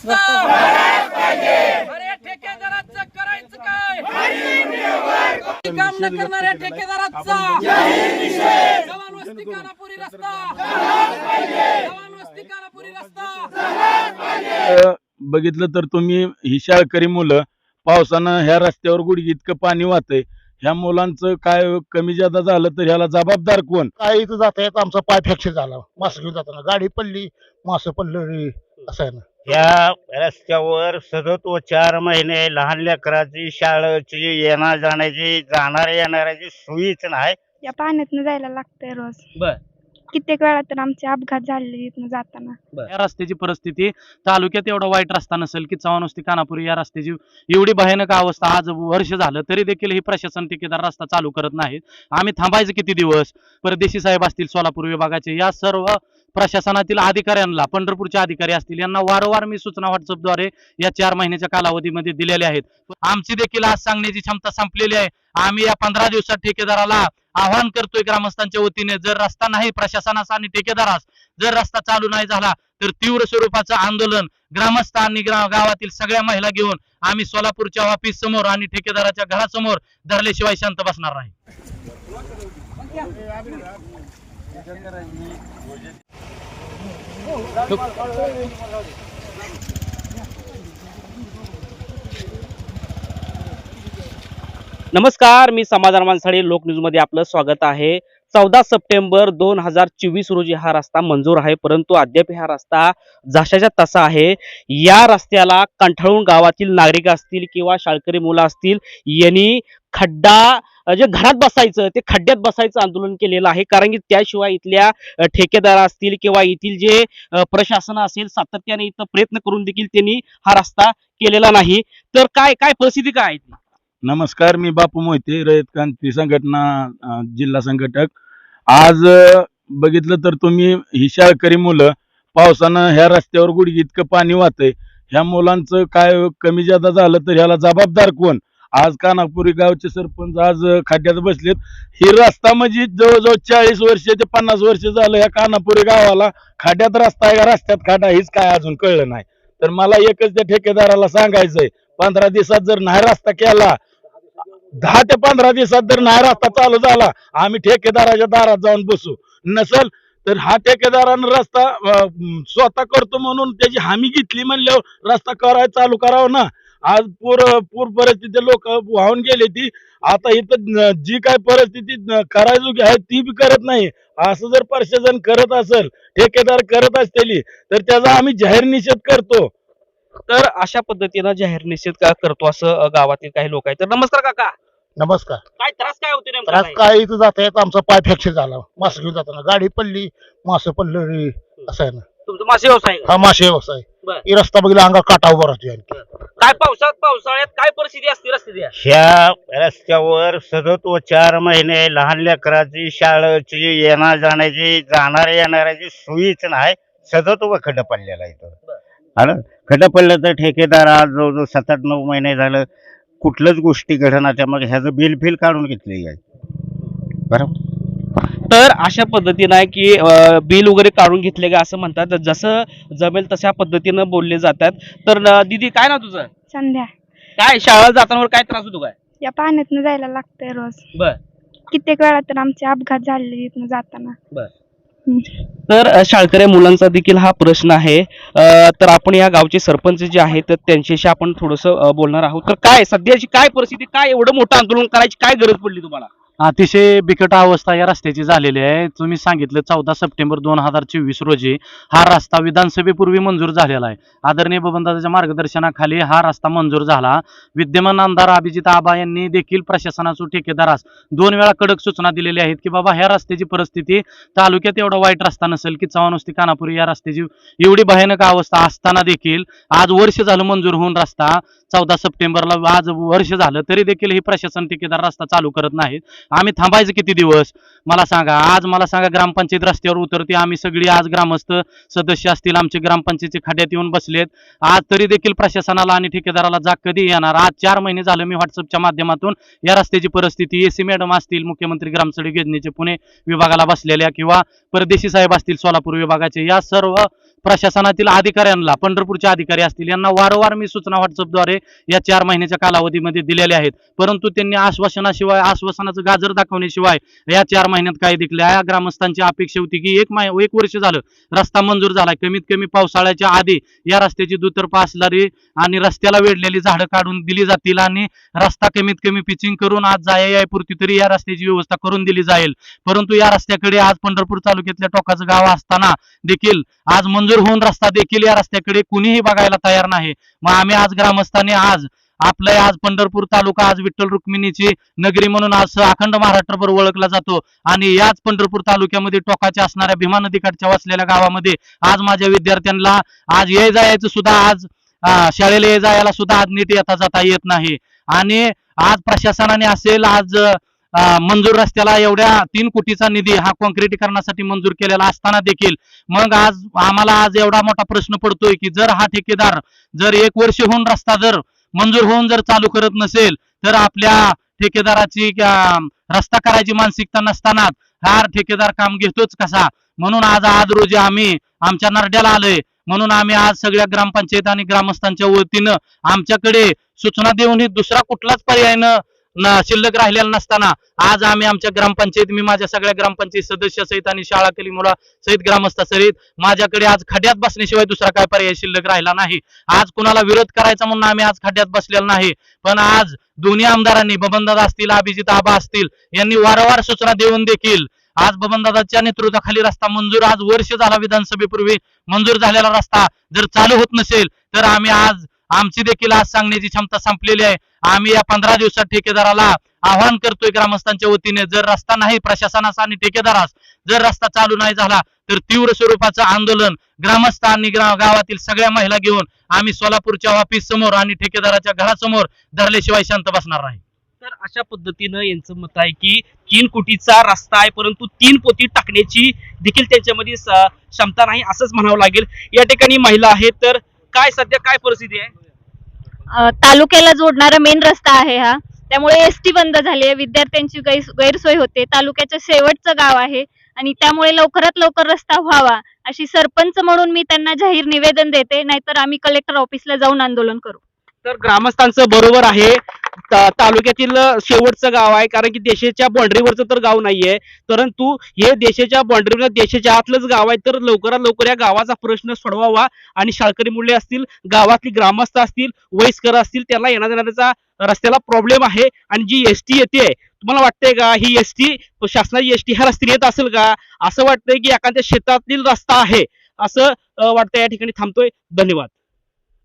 रस्ता अरे ठेकेदाराचं करायचं काय? काम न करणाऱ्या ठेकेदाराचा जवान वस्ती कानापुरी रस्ता. जवान वस्ती कानापुरी रस्ता. बघितलं तर तुम्ही ही शाळकरी मुलं पावसानं ह्या रस्त्यावर गुडघी इतकं पाणी वाहतंय. ह्या मुलांचं काय कमी जादा झालं तर ह्याला जबाबदार कोण? काय इथं जाता येत आमचा पाय फ्रॅक्चर झाला. मास घेऊन जाताना गाडी पडली मास पडलं असं आहे ना. या रस्त्यावर सतत व चार महिने लहान लेकराची शाळेची येणार जाण्याची जाणार येणाऱ्याची सोयीच नाही. या पाण्यातनं जायला लागतंय रोज. बर. कित्येक वेळा तर आमचे अपघात झालेले इथनं जाताना. या रस्त्याची परिस्थिती तालुक्यात एवढा वाईट रस्ता नसेल की चव्हाण वस्ती कानापुरी या रस्त्याची एवढी भयानक अवस्था आज वर्ष झालं तरी देखील ही प्रशासन ठेकेदार रस्ता चालू करत नाहीत. आम्ही थांबायचं किती दिवस? परदेशी साहेब असतील सोलापूर विभागाचे या सर्व प्रशासनातील अधिकाऱ्यांना पंढरपूरचे अधिकारी असतील यांना वारंवार मी सूचना व्हॉट्सअपद्वारे या चार महिन्याच्या कालावधीमध्ये दिलेल्या आहेत. आमची देखील आज सांगण्याची क्षमता संपलेली आहे. आम्ही या पंधरा दिवसात ठेकेदाराला आवाहन करतोय ग्रामस्थांच्या वतीने जर रस्ता नाही प्रशासनास आणि ठेकेदारास जर रस्ता चालू नाही झाला तर तीव्र स्वरूपाचं आंदोलन ग्रामस्थ आणि गावातील सगळ्या महिला घेऊन आम्ही सोलापूरच्या ऑफिस समोर आणि ठेकेदाराच्या घरासमोर धरल्याशिवाय शांत बसणार नाही. नमस्कार मी समाधान मानसाडे लोक न्यूजमध्ये आपलं स्वागत आहे. चौदा सप्टेंबर दोन हजार चोवीस रोजी हा रस्ता मंजूर आहे परंतु अद्याप हा रस्ता जशाच्या तसा आहे. या रस्त्याला कंठाळून गावातील नागरिक असतील किंवा शाळकरी मुलं असतील यांनी खड्डा जे घरात बसायचं ते खड्ड्यात बसायचं आंदोलन केलेलं आहे. कारण की त्याशिवाय इथल्या ठेकेदार असतील किंवा येथील जे प्रशासन असेल सातत्याने इथं प्रयत्न करून देखील त्यांनी हा रस्ता केलेला नाही. तर काय काय परिस्थिती काय आहे नमस्कार मी बापू मोहिते रयत क्रांती संघटना जिल्हा संघटक. आज बघितलं तर तुम्ही ही शाळकरी मुलं पावसानं ह्या रस्त्यावर गुडगी इतकं पाणी वाहतंय. ह्या मुलांचं काय कमी जादा झालं तर ह्याला जबाबदार कोण? आज कानापुरी गावचे सरपंच आज खाड्यात खड्ड्यात बसलेत. ही रस्ता म्हणजे जवळजवळ चाळीस वर्ष ते पन्नास वर्ष झालं या कानापुरी गावाला. खड्ड्यात रस्ता आहे का? रस्त्यात खाडा हेच काय अजून कळलं नाही. तर मला एकच त्या ठेकेदाराला सांगायचंय पंधरा दिवसात जर नाही रस्ता केला दहा ते पंधरा दिवसात जर नाही रस्ता चालू झाला आम्ही ठेकेदाराच्या दारात जाऊन बसू. नसल तर हा ठेकेदारानं रस्ता स्वतः करतो म्हणून त्याची हमी घेतली म्हणल्यावर रस्ता करायला चालू करावं ना. आज पूर पूर परिस्थिती लोक वाहून गेले ती. आता इथं जी काय परिस्थिती करायची आहे ती बी करत नाही. असं जर प्रशासन करत असेल ठेकेदार करत असतील तर त्याचा आम्ही जाहीर निषेध करतो. तर अशा पद्धतीनं जाहीर निषेध का करतो असं गावातील काही लोक आहेत. तर नमस्कार काका. नमस्कार. काय त्रास काय होते नेमका त्रास काय? काय इथं जाता येत आमचा पाय फ्रॅक्चर झाला. मास घेऊन जाताना गाडी पडली मास पडलं असं आहे ना. तुमचा मासे व्यवसाय आहे का? हा मासे व्यवसाय. बर. ही रस्ता बघितला अंगा काटा उभा राहतो आणखी. काय पावसात पावसाळ्यात काय परिस्थिती असते रस्त्याची? ह्या रस्त्यावर सतत व चार महिने लहान लेकराची शाळेची येणार जाण्याची जाणार येणाऱ्याची सोयीच नाही. सतत व खड्डा पडलेला इथं. आणि खड्डा पडलं तर ठेकेदार आज जवळजवळ सात आठ नऊ महिने झालं कुठलंच गोष्टी घडणार त्यामुळे ह्याचं बिल फिल काढून घेतलेली आहे. बरोबर? तर अशा पद्धतीनं आहे की बिल वगैरे काढून घेतले का असं म्हणतात. जसं जमेल तशा पद्धतीनं बोलले जातात. तर दीदी काय ना तुझं? संध्या. काय शाळा जाताना काय त्रास होतो काय? या पाण्यातनं जायला लागतंय रोज. बर. कित्येक वेळा तर आमचे अपघात झालेले इथनं जाताना. बर. तर शाळकरी मुलांचा देखील हा प्रश्न आहे. तर आपण या गावचे सरपंच जे आहेत तर त्यांच्याशी आपण थोडस बोलणार आहोत. तर काय सध्याची काय परिस्थिती काय एवढं मोठं आंदोलन करायची काय गरज पडली तुम्हाला? अतिशय बिकट अवस्था या रस्त्याची झालेली आहे. तुम्ही सांगितलं चौदा सप्टेंबर दोन हजार चोवीस रोजी हा रस्ता विधानसभेपूर्वी मंजूर झालेला आहे. आदरणीय बबनदादाच्या मार्गदर्शनाखाली हा रस्ता मंजूर झाला. विद्यमान आमदार अभिजित आबा यांनी देखील प्रशासनाचं ठेकेदारास दोन वेळा कडक सूचना दिलेल्या आहेत की बाबा ह्या रस्त्याची परिस्थिती तालुक्यात एवढा वाईट रस्ता नसेल की चव्हाणवस्ती कानापुरी या रस्त्याची एवढी भयानक अवस्था असताना देखील आज वर्ष झालं मंजूर होऊन रस्ता चौदा सप्टेंबरला आज वर्ष झालं तरी देखील ही प्रशासन ठेकेदार रस्ता चालू करत नाहीत. आम्ही थांबायचं किती दिवस? मला सांगा आज मला सांगा ग्रामपंचायत रस्त्यावर उतरते आम्ही सगळी आज ग्रामस्थ सदस्य असतील आमचे ग्रामपंचायतचे खड्ड्यात येऊन बसलेत. आज तरी देखील प्रशासनाला आणि ठेकेदाराला जाग कधी येणार? आज चार महिने झालं मी व्हॉट्सअपच्या माध्यमातून या रस्त्याची परिस्थिती एसी मॅडम असतील मुख्यमंत्री ग्रामसडक योजनेचे पुणे विभागाला बसलेल्या किंवा परदेशी साहेब असतील सोलापूर विभागाचे या सर्व प्रशासनातील अधिकाऱ्यांना पंढरपूरचे अधिकारी असतील यांना वारंवार मी सूचना व्हॉट्सअपद्वारे या चार महिन्याच्या कालावधीमध्ये दिलेल्या आहेत. परंतु त्यांनी आश्वासनाशिवाय आश्वासनाचं गाजर दाखवण्याशिवाय या चार महिन्यात काय दिखले या ग्रामस्थांची अपेक्षा होती की एक माह एक वर्ष झालं रस्ता मंजूर झालाय कमीत कमी पावसाळ्याच्या आधी या रस्त्याची दुतर्फा असणारी आणि रस्त्याला वेढलेली झाडं काढून दिली जातील आणि रस्ता कमीत कमी पिचिंग करून आज जाया यायपुरती तरी या रस्त्याची व्यवस्था करून दिली जाईल. परंतु या रस्त्याकडे आज पंढरपूर तालुक्यातल्या टोकाचं गाव असताना देखील आज मंजूर होऊन रस्ता देखील या रस्त्याकडे कुणीही बघायला तयार नाही. मग आम्ही आज ग्रामस्थांनी आज आपलं आज पंढरपूर तालुका आज विठ्ठल रुक्मिणीची नगरी म्हणून आज अखंड महाराष्ट्रभर ओळखला जातो. आणि याच पंढरपूर तालुक्यामध्ये टोकाच्या असणाऱ्या भीमा नदीकाठच्या वसलेल्या गावामध्ये आज माझ्या विद्यार्थ्यांना आज ये जायचं सुद्धा आज शाळेला ये जायला सुद्धा आज नीट येता जाता येत नाही. आणि आज प्रशासनाने असेल आज मंजूर रस्त्याला एवढ्या तीन कोटीचा निधी हा कॉन्क्रिटीकरणासाठी मंजूर केलेला असताना देखील मग आज आम्हाला आज एवढा मोठा प्रश्न पडतोय की जर हा ठेकेदार जर एक वर्ष होऊन रस्ता जर मंजूर होऊन जर चालू करत नसेल तर आपल्या ठेकेदाराची रस्ता करायची मानसिकता नसताना हा ठेकेदार काम घेतोच कसा? म्हणून आज आज रोजी आम्ही आमच्या नरड्याला आलोय. म्हणून आम्ही आज सगळ्या ग्रामपंचायत आणि ग्रामस्थांच्या वतीनं आमच्याकडे सूचना देऊन ही दुसरा कुठलाच पर्याय न- शिल्लक राहिलेला नसताना. आज आम्ही आमच्या ग्रामपंचायत मी माझ्या सगळ्या ग्रामपंचायत सदस्य सहित आणि शाळा केली मुला सहित ग्रामस्थासहित माझ्याकडे आज खड्यात बसण्याशिवाय दुसरा काय पर्याय शिल्लक राहिला नाही. आज कुणाला विरोध करायचा म्हणून आम्ही आज खड्यात बसलेला नाही. पण आज दोन्ही आमदारांनी बबनदादा असतील अभिजित आबा असतील यांनी वारंवार सूचना देऊन देखील आज बबनदादाच्या नेतृत्वाखाली रस्ता मंजूर आज वर्ष झाला विधानसभेपूर्वी मंजूर झालेला रस्ता जर चालू होत नसेल तर आम्ही आज आमची देखील आज सांगण्याची क्षमता संपलेली आहे. आम्ही या पंधरा दिवसात ठेकेदाराला आवाहन करतोय ग्रामस्थांच्या वतीने जर रस्ता नाही प्रशासनास आणि ठेकेदारास जर रस्ता चालू नाही झाला तर तीव्र स्वरूपाचं आंदोलन ग्रामस्थ आणि गावातील सगळ्या महिला घेऊन आम्ही सोलापूरच्या ऑफिस समोर आणि ठेकेदाराच्या घरासमोर धरल्याशिवाय शांत बसणार नाही. तर अशा पद्धतीनं यांचं मत आहे की तीन कोटीचा रस्ता आहे परंतु तीन पोती टाकण्याची देखील त्यांच्यामध्ये क्षमता नाही असंच म्हणावं लागेल. या ठिकाणी महिला आहेत तर काय सध्या काय परिस्थिती आहे? तालुक्याला जोडणारा मेन रस्ता आहे हा. त्यामुळे एस टी बंद झाली आहे. विद्यार्थ्यांची गैर गैरसोय होते. तालुक्याचं शेवटचं गाव आहे आणि त्यामुळे लवकरात लवकर रस्ता व्हावा अशी सरपंच म्हणून मी त्यांना जाहीर निवेदन देते. नाहीतर आम्ही कलेक्टर ऑफिसला जाऊन आंदोलन करू. तर ग्रामस्थांचं बरोबर आहे. तालुक्यातील शेवटचं गाव आहे. कारण की देशाच्या बाँड्रीवरचं तर गाव नाहीये. परंतु हे देशाच्या बाँड्रीवर देशाच्या आतलंच गाव आहे. तर लवकरात लवकर या गावाचा प्रश्न सोडवावा आणि शाळकरी मुले असतील गावातली ग्रामस्थ असतील वयस्कर असतील त्यांना येणार जाण्याचा रस्त्याला प्रॉब्लेम आहे. आणि जी एस टी येते तुम्हाला वाटतंय का ही एस टी शासनाची एस टी ह्या रस्त्याने येत असेल का? असं वाटतंय की एखाद्या शेतातील रस्ता आहे. असं वाटतं या ठिकाणी थांबतोय. धन्यवाद.